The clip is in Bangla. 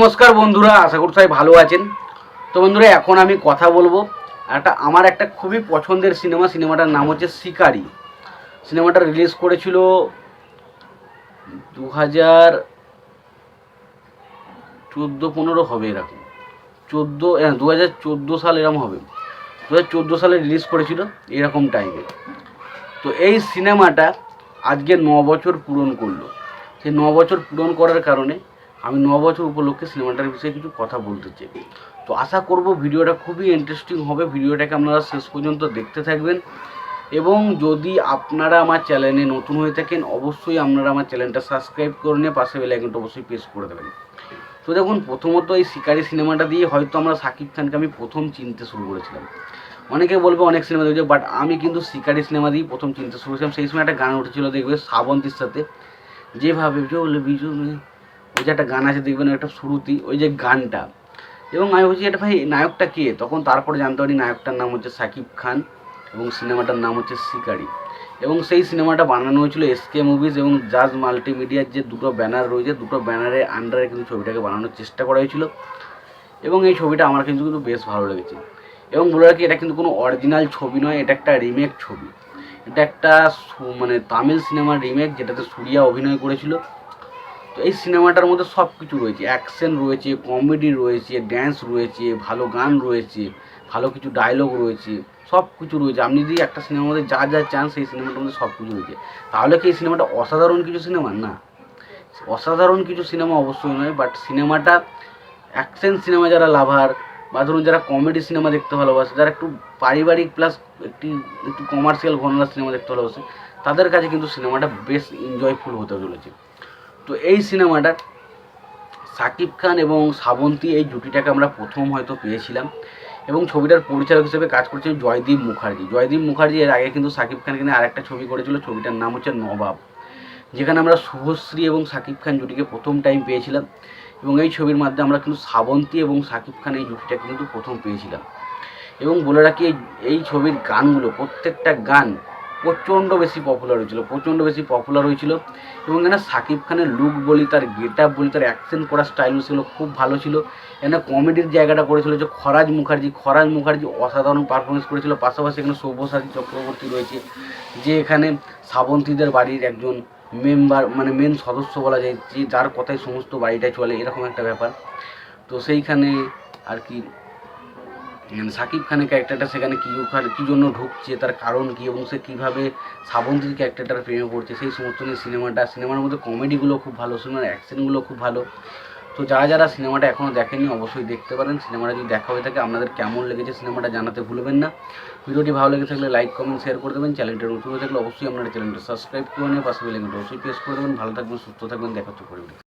নমস্কার বন্ধুরা, আশা করি সবাই ভালো আছেন। তো বন্ধুরা, এখন আমি কথা বলব একটা আমার একটা খুবই পছন্দের সিনেমা, সিনেমাটার নাম হচ্ছে শিকারি। সিনেমাটা রিলিজ করেছিল দু হাজার চোদ্দ পনেরো হবে এরকম। চোদ্দ দু হাজার চোদ্দ সাল এরকম হবে। দু হাজার চোদ্দ সালে রিলিজ করেছিল এরকম টাইমে তো এই সিনেমাটা আজকে ন বছর পূরণ করল। সেই ন বছর পূরণ করার কারণে আমি ন বছর উপলক্ষে সিনেমাটার বিষয়ে কিছু কথা বলতে চাই। তো আশা করব ভিডিওটা খুবই ইন্টারেস্টিং হবে। ভিডিওটাকে আপনারা শেষ পর্যন্ত দেখতে থাকবেন। এবং যদি আপনারা আমার চ্যানেলে নতুন হয়ে থাকেন, অবশ্যই আপনারা আমার চ্যানেলটা সাবস্ক্রাইব করে নিয়ে পাশে বেল আইকনটা অবশ্যই প্রেস করে দেবেন। তো দেখুন, প্রথমত এই শিকারি সিনেমাটা দিয়ে হয়তো আমরা শাকিব খানকে আমি প্রথম চিনতে শুরু করেছিলাম। অনেকে বলবে অনেক সিনেমা দেখেছে বাট আমি কিন্তু শিকারি সিনেমা দিয়েই প্রথম চিনতে শুরু করেছিলাম। সেই সময় একটা গান উঠেছিল দেখবে, শ্রাবন্তীর সাথে। যেভাবে, বিজু ওই যে একটা গান আছে দেখবেন একটা শুরুতি, ওই যে গানটা। এবং আমি বলছি, এটা ভাই, নায়কটা কে? তখন তারপরে জানতে পারি নায়কটার নাম হচ্ছে সাকিব খান এবং সিনেমাটার নাম হচ্ছে শিকারি। এবং সেই সিনেমাটা বানানো হয়েছিল এসকে মুভিজ এবং জাজ মাল্টিমিডিয়ার যে দুটো ব্যানার রয়েছে, দুটো ব্যানারের আন্ডারে কিন্তু ছবিটাকে বানানোর চেষ্টা করা হয়েছিল। এবং এই ছবিটা আমার কিন্তু কিন্তু বেশ ভালো লেগেছে। এবং বলে রাখি, এটা কিন্তু কোনো অরিজিনাল ছবি নয়, এটা একটা রিমেক ছবি। এটা একটা মানে তামিল সিনেমার রিমেক যেটাতে সুরিয়া অভিনয় করেছিল। এই সিনেমাটার মধ্যে সব কিছু রয়েছে। অ্যাকশন রয়েছে, কমেডি রয়েছে ড্যান্স রয়েছে, ভালো গান রয়েছে, ভালো কিছু ডায়লগ রয়েছে সব কিছু রয়েছে। আপনি যদি একটা সিনেমার মধ্যে যা যা চান, সেই সিনেমাটার মধ্যে সব কিছু রয়েছে। তাহলে কি এই সিনেমাটা অসাধারণ কিছু সিনেমা? না। অসাধারণ কিছু সিনেমা অবশ্যই নয় বাট সিনেমাটা অ্যাকশন সিনেমা যারা লাভার বা ধরুন যারা কমেডি সিনেমা দেখতে ভালোবাসে, যারা একটু পারিবারিক প্লাস একটি, একটু কমার্শিয়াল ঘটনার সিনেমা দেখতে ভালোবাসে, তাদের কাছে কিন্তু সিনেমাটা বেশ এনজয়ফুল হতে চলেছে। তো এই সিনেমাটা সাকিব খান এবং শ্রাবন্তী এই জুটিটাকে আমরা প্রথম হয়তো পেয়েছিলাম এবং ছবিটার পরিচালক হিসেবে কাজ করছেন জয়দীপ মুখার্জি। জয়দীপ মুখার্জি এর আগে কিন্তু সাকিব খানকে নিয়ে আরেকটা ছবি করেছিল, ছবিটার নাম হচ্ছে নবাব। যেখানে আমরা শুভশ্রী এবং সাকিব খান জুটিকে প্রথম টাইম পেয়েছিলাম এবং এই ছবির মাধ্যমে আমরা কিন্তু শ্রাবন্তী এবং সাকিব খান এই জুটিটাকে কিন্তু প্রথম পেয়েছিলাম। এবং বলে রাখি এই ছবির গানগুলো, প্রত্যেকটা গান প্রচণ্ড বেশি পপুলার হয়েছিল, প্রচণ্ড বেশি পপুলার হয়েছিল এবং এখানে সাকিব খানের লুক বলি, তার গেট আপ বলি, তার অ্যাকশন করার স্টাইল ছিল খুব ভালো ছিল। এখানে কমেডির জায়গাটা করেছিল যে খরাজ মুখার্জি খরাজ মুখার্জি অসাধারণ পারফরমেন্স করেছিল। পাশাপাশি এখানে সব্যসাচী চক্রবর্তী রয়েছে, যে এখানে শ্রাবন্তীদের বাড়ির একজন মেম্বার মানে মেন সদস্য বলা যায়, যে যার কথায় সমস্ত বাড়িটা চলে, এরকম একটা ব্যাপার। তো সেইখানে আর কি সাকিব খানের ক্যারেক্টারটা সেখানে কী কী জন্য ঢুকছে, তার কারণ কী এবং সে কীভাবে শ্রাবন্তীর ক্যারেক্টারটার প্রেমে পড়ছে, সেই সমস্ত নিয়ে সিনেমাটা সিনেমার মধ্যে কমেডিগুলো খুব ভালো সিনেমার অ্যাকশনগুলো খুব ভালো। তো যারা যারা সিনেমাটা এখনও দেখেননি অবশ্যই দেখতে পারেন। সিনেমাটা যদি দেখা হয়ে থাকে, আপনাদের কেমন লেগেছে সিনেমাটা জানাতে ভুলবেন না। ভিডিওটি ভালো লেগে থাকলে লাইক কমেন্ট শেয়ার করে দেবেন। চ্যানেলটা নতুন হয়ে থাকলে অবশ্যই আপনারা চ্যানেলটা সাবস্ক্রাইব করে নিয়ে পাশে বেল আইকনটা অবশ্যই প্রেস করে দেবেন। ভালো থাকবেন, সুস্থ থাকবেন, দেখা হচ্ছে